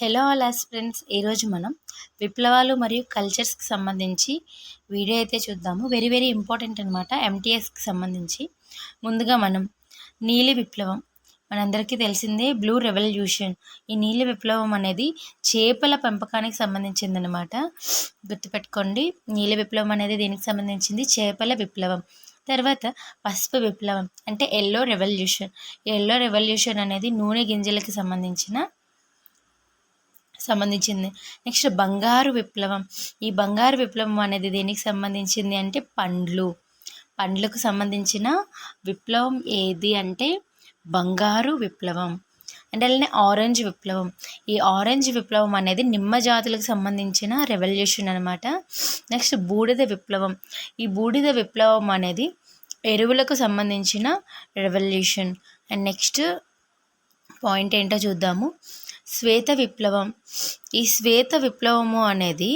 Hello all ఆస్ friends ఈరోజు మనం విప్లవాలు మరియు కల్చర్స్కి సంబంధించి వీడియో అయితే చూద్దాము. వెరీ వెరీ ఇంపార్టెంట్ అనమాట ఎంటీఎస్కి సంబంధించి. ముందుగా మనం నీలి విప్లవం. మనందరికీ తెలిసిందే బ్లూ రెవల్యూషన్ ఈ నీలి విప్లవం అనేది చేపల పెంపకానికి సంబంధించిందనమాట గుర్తుపెట్టుకోండి నీలి విప్లవం అనేది దీనికి సంబంధించింది? చేపల విప్లవం. తర్వాత పసుపు విప్లవం అంటే ఎల్లో రెవల్యూషన్ ఎల్లో రెవల్యూషన్ అనేది నూనె గింజలకి సంబంధించిన సంబంధించింది. నెక్స్ట్ బంగారు విప్లవం. ఈ బంగారు విప్లవం అనేది దేనికి సంబంధించింది అంటే పండ్లు. పండ్లకు సంబంధించిన విప్లవం ఏది అంటే బంగారు విప్లవం. అంటే అలానే ఆరెంజ్ విప్లవం. ఈ ఆరెంజ్ విప్లవం అనేది నిమ్మ జాతులకు సంబంధించిన రెవల్యూషన్ అనమాట నెక్స్ట్ బూడిద విప్లవం. ఈ బూడిద విప్లవం అనేది ఎరువులకు సంబంధించిన రెవల్యూషన్ అండ్ నెక్స్ట్ పాయింట్ ఏంటో చూద్దాము. శ్వేత విప్లవం ఈ శ్వేత విప్లవము అనేది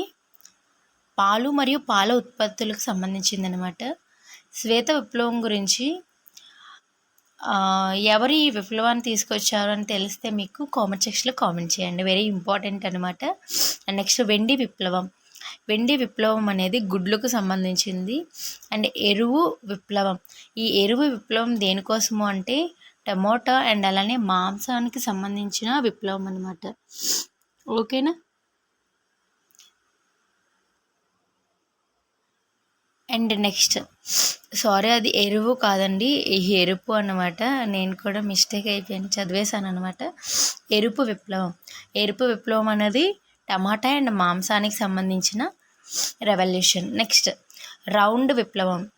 పాలు మరియు పాల ఉత్పత్తులకు సంబంధించింది అనమాట శ్వేత విప్లవం గురించి ఎవరు ఈ విప్లవాన్ని తీసుకొచ్చారు అని తెలిస్తే మీకు కామెంట్ సెక్షన్లో కామెంట్ చేయండి. వెరీ ఇంపార్టెంట్ అనమాట అండ్ నెక్స్ట్ వెండి విప్లవం. వెండి విప్లవం అనేది గుడ్లకు సంబంధించింది. అండ్ ఎరువు విప్లవం. ఈ ఎరువు విప్లవం దేనికోసము అంటే టమోటా అండ్ అలానే మాంసానికి సంబంధించిన విప్లవం అనమాట ఓకేనా? And next. సారీ అది ఎరువు కాదండి ఎరుపు అనమాట నేను కూడా మిస్టేక్ అయిపోయాను చదివేశాను అనమాట ఎరుపు విప్లవం. ఎరుపు విప్లవం అనేది టమాటా అండ్ మాంసానికి సంబంధించిన రెవల్యూషన్. నెక్స్ట్ రౌండ్ విప్లవం.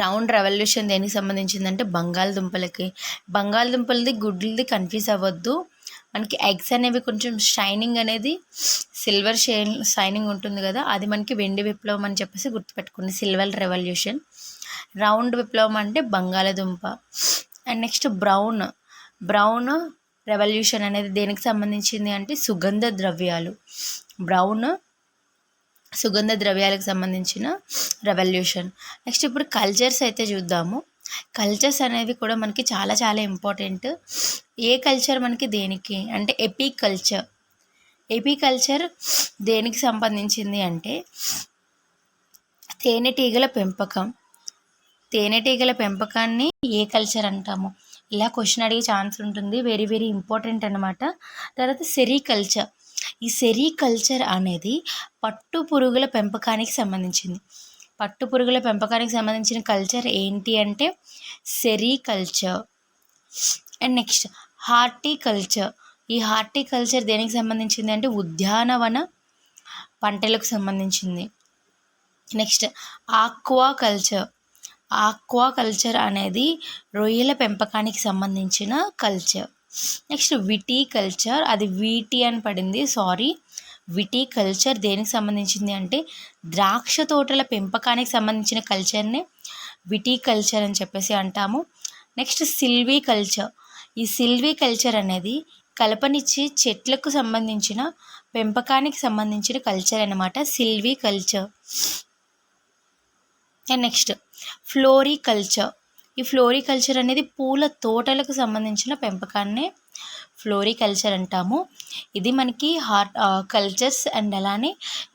రౌండ్ రెవల్యూషన్ దేనికి సంబంధించిందంటే బంగాళదుంపలకి. బంగాళదుంపలది గుడ్లది కన్ఫ్యూజ్ అవ్వద్దు. మనకి ఎగ్స్ అనేవి కొంచెం షైనింగ్ అనేది సిల్వర్ షైన్ షైనింగ్ ఉంటుంది కదా అది మనకి వెండి విప్లవం అని చెప్పేసి గుర్తుపెట్టుకోండి. Silver revolution. రౌండ్ విప్లవం అంటే బంగాళదుంప. And next brown. Brown revolution అనేది దేనికి సంబంధించింది అంటే సుగంధ ద్రవ్యాలు. బ్రౌన్ సుగంధ ద్రవ్యాలకు సంబంధించిన రెవల్యూషన్. నెక్స్ట్ ఇప్పుడు కల్చర్స్ అయితే చూద్దాము. కల్చర్స్ అనేవి కూడా మనకి చాలా చాలా ఇంపార్టెంట్. ఏ కల్చర్ మనకి దేనికి అంటే ఎపీ కల్చర్ ఎపీ కల్చర్ దేనికి సంబంధించింది అంటే తేనెటీగల పెంపకం. తేనెటీగల పెంపకాన్ని ఏ కల్చర్ అంటాము? ఇలా క్వశ్చన్ అడిగే ఛాన్స్ ఉంటుంది. వెరీ వెరీ ఇంపార్టెంట్ అనమాట తర్వాత సెరికల్చర్ ఈ సెరికల్చర్ అనేది పట్టు పురుగుల పెంపకానికి సంబంధించింది. పట్టు పురుగుల పెంపకానికి సంబంధించిన కల్చర్ ఏంటి అంటే సెరికల్చర్ అండ్ నెక్స్ట్ హార్టికల్చర్ ఈ హార్టికల్చర్ దేనికి సంబంధించింది అంటే ఉద్యానవన పంటలకు సంబంధించింది. Next aqua culture aqua culture అనేది రొయ్యల పెంపకానికి సంబంధించిన కల్చర్. నెక్స్ట్ విటీ కల్చర్ అది వీటి అని పడింది సారీ. విటీ కల్చర్ దేనికి సంబంధించింది అంటే ద్రాక్ష తోటల పెంపకానికి సంబంధించిన కల్చర్ని విటీ కల్చర్ అని చెప్పేసి అంటాము. Next silviculture. ఈ సిల్వీ కల్చర్ అనేది కలపనిచ్చి చెట్లకు సంబంధించిన పెంపకానికి సంబంధించిన కల్చర్ అనమాట silviculture. And next floriculture ఈ ఫ్లోరికల్చర్ అనేది పూల తోటలకు సంబంధించిన పెంపకాన్ని ఫ్లోరికల్చర్ అంటాము. ఇది మనకి హార్ట్ కల్చర్స్ అండ్ అలానే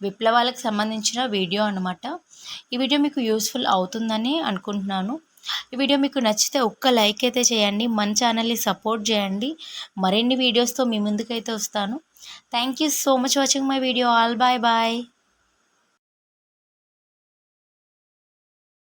విప్లవాలకు సంబంధించిన వీడియో అనమాట ఈ వీడియో మీకు యూస్ఫుల్ అవుతుందని అనుకుంటున్నాను. ఈ వీడియో మీకు నచ్చితే ఒక్క లైక్ అయితే చేయండి. మన ఛానల్ని సపోర్ట్ చేయండి. మరిన్ని వీడియోస్తో మీ ముందుకైతే వస్తాను. Thank you so much watching my video all bye bye